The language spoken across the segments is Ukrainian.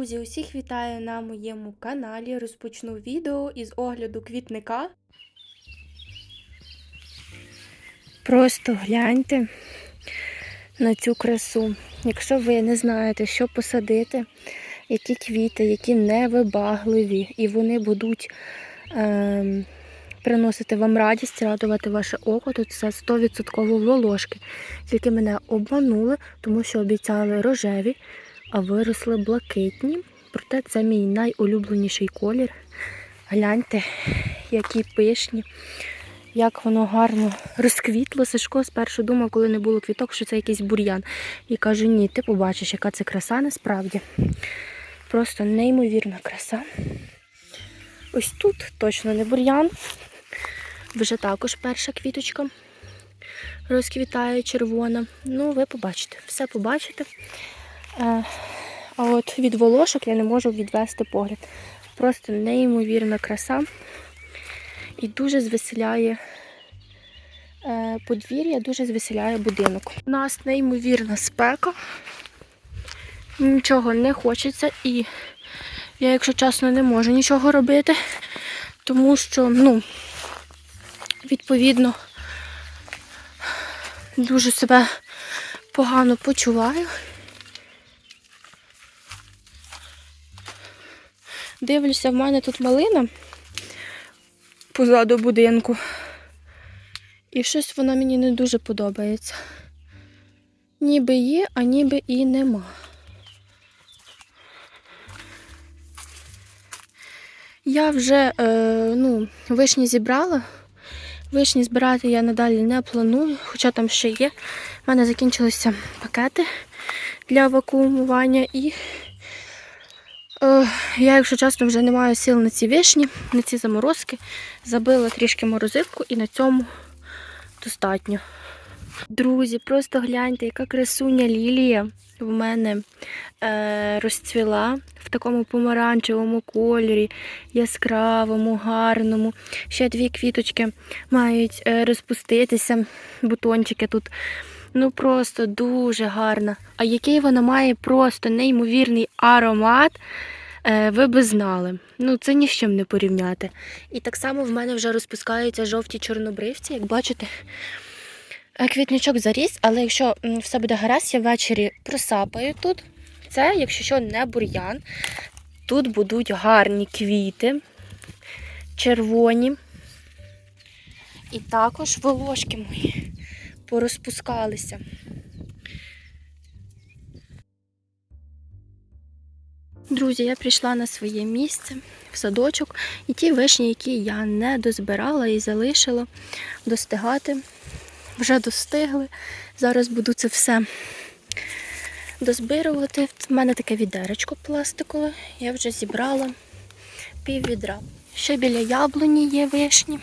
Друзі, усіх вітаю на моєму каналі. Розпочну відео із огляду квітника. Просто гляньте на цю красу. Якщо ви не знаєте, що посадити, які квіти, які невибагливі, і вони будуть ем, приносити вам радість, радувати ваше око, то це 100% волошки. Тільки мене обманули, тому що обіцяли рожеві, виросли блакитні. Проте це мій найулюбленіший колір. Гляньте, які пишні, як воно гарно розквітло. Сашко спершу думав, коли не було квіток, що це якийсь бур'ян. І кажу, ні, ти побачиш, яка це краса насправді. Просто неймовірна краса. Ось тут точно не бур'ян. Вже також перша квіточка розквітає червона. Ну, ви побачите, все побачите. А от від волошок я не можу відвести погляд. Просто неймовірна краса і дуже звеселяє е, подвір'я, дуже звеселяє будинок. У нас неймовірна спека, нічого не хочеться, і я, якщо чесно, не можу нічого робити, тому що, ну, відповідно, дуже себе погано почуваю. Дивлюся, в мене тут малина позаду будинку. І щось вона мені не дуже подобається. Ніби є, а ніби і нема. Я вже е, ну, вишні зібрала. Вишні збирати я надалі не планую, хоча там ще є. У мене закінчилися пакети для вакуумування і я, якщо чесно, вже не маю сил на ці вишні, на ці заморозки. Забила трішки морозивку і на цьому достатньо. Друзі, просто гляньте, яка красуня лілія в мене е, розцвіла в такому помаранчевому кольорі, яскравому, гарному. Ще дві квіточки мають е, розпуститися, бутончики тут. Ну просто дуже гарна. А який вона має просто неймовірний аромат, е, ви би знали. Ну, це ні з чим не порівняти. І так само в мене вже розпускаються жовті чорнобривці, як бачите. Е, Квітничок заріс, але якщо все буде гаразд, я ввечері просапаю тут. Це, якщо що, не бур'ян. Тут будуть гарні квіти, червоні. І також волошки мої порозпускалися. Друзі, я прийшла на своє місце в садочок, і ті вишні, які я не дозбирала і залишила достигати, вже достигли. Зараз буду це все дозбирувати. У мене таке відеречко пластикове, я вже зібрала пів відра. Ще біля яблуні є вишні.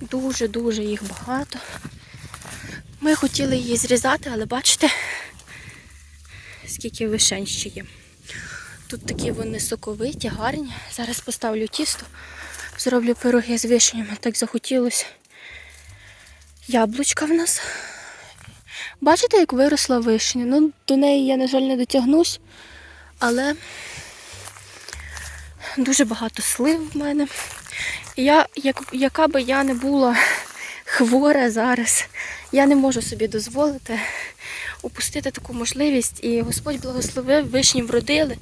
Дуже-дуже їх багато. Ми хотіли її зрізати, але бачите, скільки вишень ще є. Тут такі вони соковиті, гарні. Зараз поставлю тісто, зроблю пироги з вишнями. Так захотілося. Яблучка в нас. Бачите, як виросла вишня? Ну, до неї я, на жаль, не дотягнусь, але дуже багато слив в мене. Я, як, яка би я не була хвора зараз, я не можу собі дозволити упустити таку можливість. І Господь благословив, вишні вродили.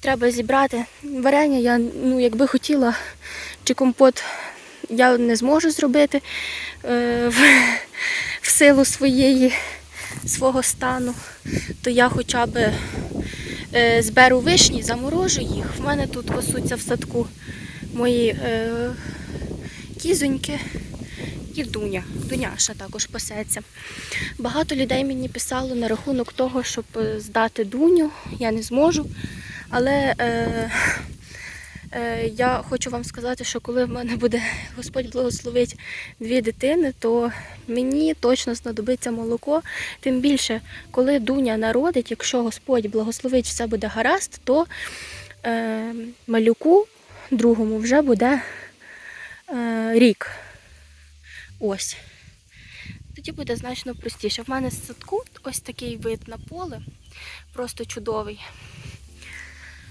Треба зібрати. Варення я, ну, якби хотіла, чи компот я не зможу зробити е, в, в силу своєї, свого стану, то я хоча б е, зберу вишні, заморожу їх. В мене тут пасуться в садку мої е, кізоньки і Дуня. Дуняша також пасеться. Багато людей мені писало на рахунок того, щоб е, здати Дуню. Я не зможу. Але е, е, я хочу вам сказати, що коли в мене буде Господь благословить дві дитини, то мені точно знадобиться молоко. Тим більше, коли Дуня народить, якщо Господь благословить, все буде гаразд, то е, малюку другому вже буде е, рік. Ось. Тоді буде значно простіше. В мене з садку ось такий вид на поле, просто чудовий.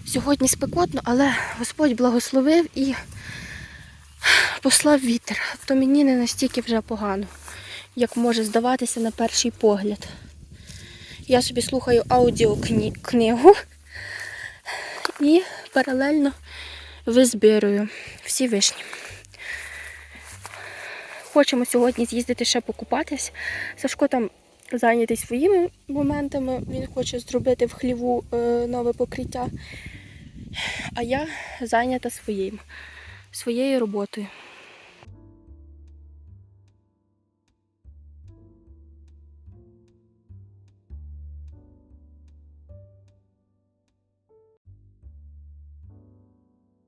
Сьогодні спекотно, але Господь благословив і послав вітер. То мені не настільки вже погано, як може здаватися на перший погляд. Я собі слухаю аудіокнигу і паралельно визбирую всі вишні. Хочемо сьогодні з'їздити ще покупатись. Сашко там зайнятий своїми моментами. Він хоче зробити в хліву е, нове покриття. А я зайнята своїм, своєю роботою.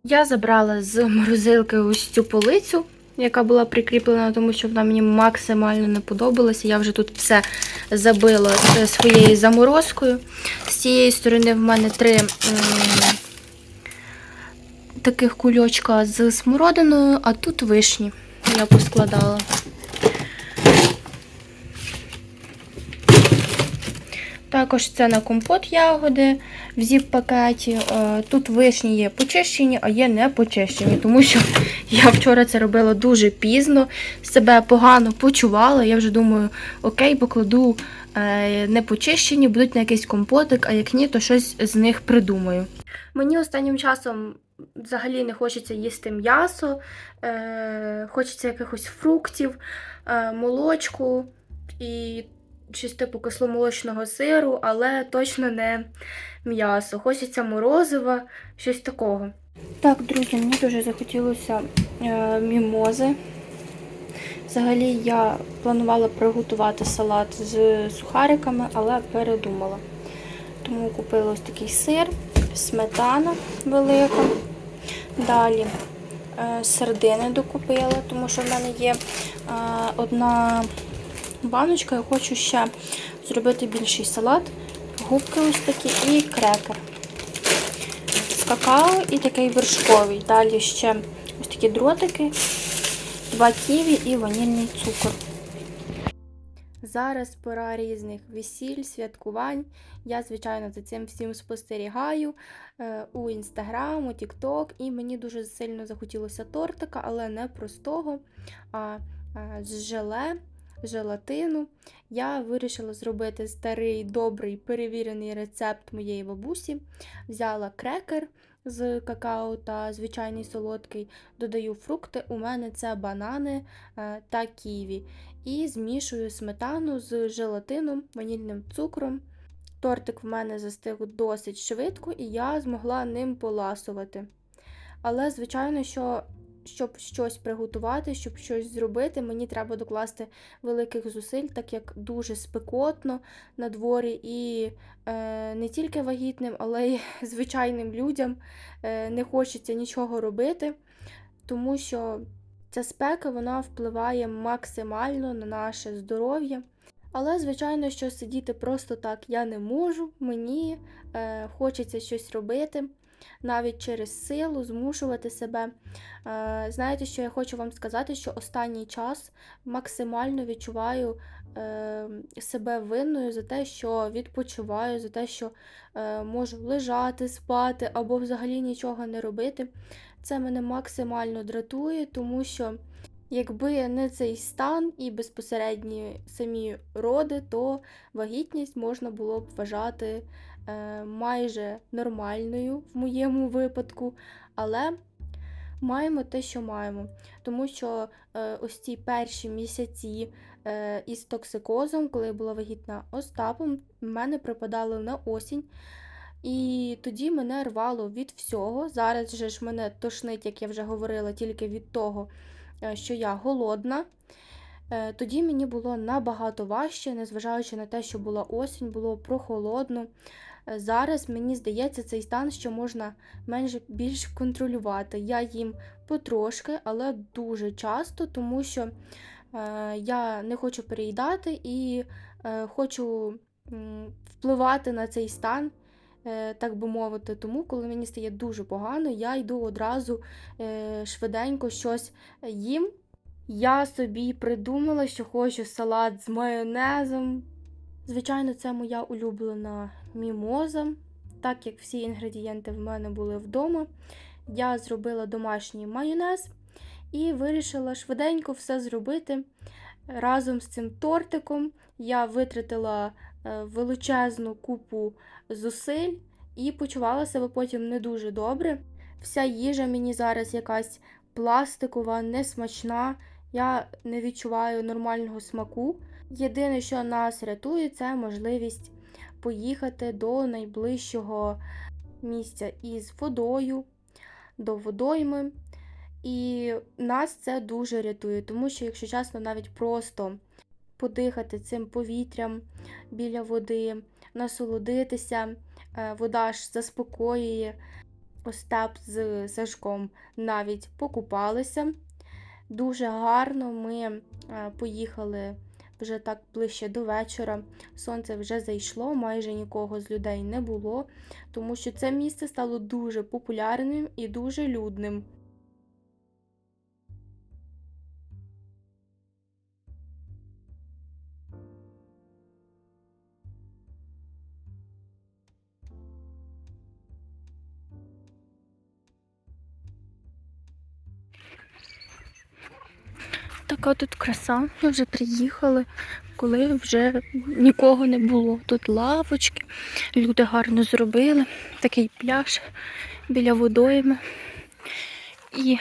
Я забрала з морозилки ось цю полицю, яка була прикріплена, тому що вона мені максимально не подобалася. Я вже тут все забила своєю заморозкою. З цієї сторони в мене три таких кульочка з смородиною, а тут вишні я поскладала. Також це на компот ягоди в зіп-пакеті. Е, Тут вишні є почищені, а є не почищені, тому що я вчора це робила дуже пізно, себе погано почувала. Я вже думаю, окей, покладу е, не почищені, будуть на якийсь компотик, а як ні, то щось з них придумаю. Мені останнім часом взагалі не хочеться їсти м'ясо, е, хочеться якихось фруктів, е, молочку і щось типу кисломолочного сиру, але точно не м'ясо. Хочеться морозива, щось такого. Так, друзі, мені дуже захотілося е, мімози. Взагалі я планувала приготувати салат з сухариками, але передумала. Тому купила ось такий сир, сметана велика. Далі е, сердини докупила, тому що в мене є е, одна баночка, я хочу ще зробити більший салат. Губки ось такі і крекер. З какао і такий вершковий. Далі ще ось такі дротики, два ківі і ванільний цукор. Зараз пора різних весіль, святкувань. Я, звичайно, за цим всім спостерігаю е, у інстаграм, у Тікток, і мені дуже сильно захотілося тортика, але не простого, а е, з желе, желатину. Я вирішила зробити старий, добрий, перевірений рецепт моєї бабусі. Взяла крекер з какао та звичайний солодкий, додаю фрукти. У мене це банани е, та ківі. І змішую сметану з желатином, ванільним цукром. Тортик в мене застиг досить швидко, і я змогла ним поласувати. Але, звичайно, що щоб щось приготувати, щоб щось зробити, мені треба докласти великих зусиль, так як дуже спекотно на дворі, і е, не тільки вагітним, але й звичайним людям е, не хочеться нічого робити, тому що ця спека вона впливає максимально на наше здоров'я. Але, звичайно, що сидіти просто так я не можу, мені е, хочеться щось робити, навіть через силу змушувати себе. Е, знаєте, що я хочу вам сказати, що останній час максимально відчуваю е, себе винною за те, що відпочиваю, за те, що е, можу лежати, спати або взагалі нічого не робити. Це мене максимально дратує, тому що. Якби не цей стан і безпосередні самі роди, то вагітність можна було б вважати майже нормальною в моєму випадку, але маємо те, що маємо. Тому що е, ось ці перші місяці е, із токсикозом, коли я була вагітна Остапом, в мене припадали на осінь. І тоді мене рвало від всього. Зараз же ж мене тошнить, як я вже говорила, тільки від того е, що я голодна. Е, Тоді мені було набагато важче, незважаючи на те, що була осінь, було прохолодно. Е, Зараз мені здається цей стан, що можна менш більш контролювати. Я їм потрошки, але дуже часто, тому що е, я не хочу переїдати і е, хочу впливати на цей стан. е, Так би мовити, тому коли мені стає дуже погано, я йду одразу е, швиденько щось їм. Я собі придумала, що хочу салат з майонезом. Звичайно, це моя улюблена мімоза. Так як всі інгредієнти в мене були вдома, я зробила домашній майонез і вирішила швиденько все зробити. Разом з цим тортиком я витратила е, величезну купу зусиль і почувала себе потім не дуже добре. Вся їжа мені зараз якась пластикова, несмачна. Я не відчуваю нормального смаку. Єдине, що нас рятує, це можливість поїхати до найближчого місця із водою, до водойми. І нас це дуже рятує, тому що, якщо чесно, навіть просто подихати цим повітрям біля води, насолодитися, е, вода ж заспокоює. Остап з Сашком навіть покупалися. Дуже гарно ми е, поїхали вже так ближче до вечора. Сонце вже зайшло, майже нікого з людей не було, тому що це місце стало дуже популярним і дуже людним. Така тут краса. Ми вже приїхали, коли вже нікого не було. Тут лавочки, люди гарно зробили. Такий пляж біля водойми. І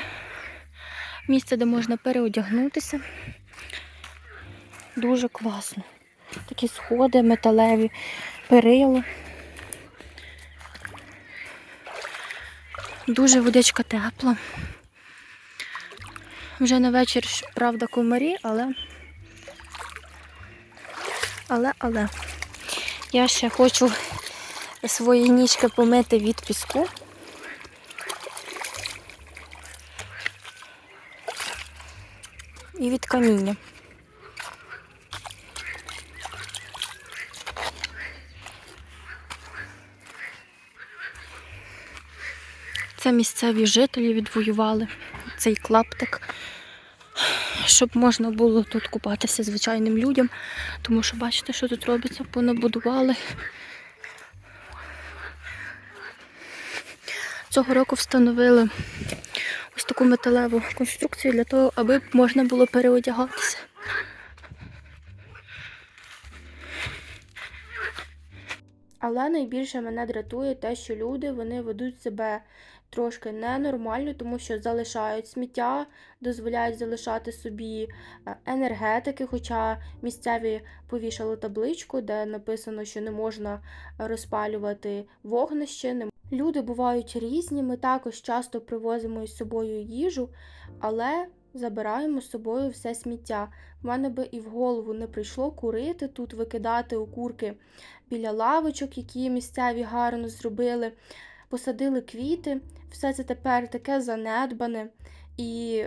місце, де можна переодягнутися. Дуже класно. Такі сходи металеві, перило. Дуже водичка тепла. Вже на вечір, правда, комарі, але. Але, але. Я ще хочу свої ніжки помити від піску. І від каміння. Це місцеві жителі відвоювали цей клаптик, щоб можна було тут купатися звичайним людям, тому що бачите, що тут робиться, понабудували. Цього року встановили ось таку металеву конструкцію для того, аби можна було переодягатися. Але найбільше мене дратує те, що люди вони ведуть себе трошки ненормально, тому що залишають сміття, дозволяють залишати собі е, енергетики, хоча місцеві повішали табличку, де написано, що не можна розпалювати вогнище. Люди бувають різні, ми також часто привозимо із собою їжу, але забираємо з собою все сміття. В мене би і в голову не прийшло курити тут, викидати окурки біля лавочок, які місцеві гарно зробили, посадили квіти. Все це тепер таке занедбане, і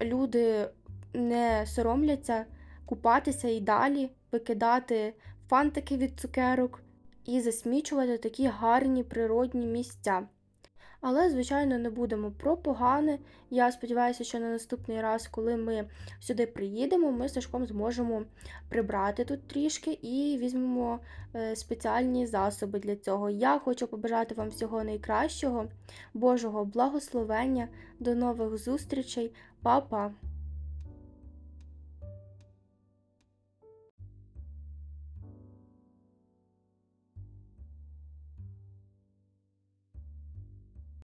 люди не соромляться купатися і далі, викидати фантики від цукерок і засмічувати такі гарні природні місця. Але, звичайно, не будемо про погане. Я сподіваюся, що на наступний раз, коли ми сюди приїдемо, ми з Сашком зможемо прибрати тут трішки і візьмемо е, спеціальні засоби для цього. Я хочу побажати вам всього найкращого, Божого благословення, до нових зустрічей, Па-па!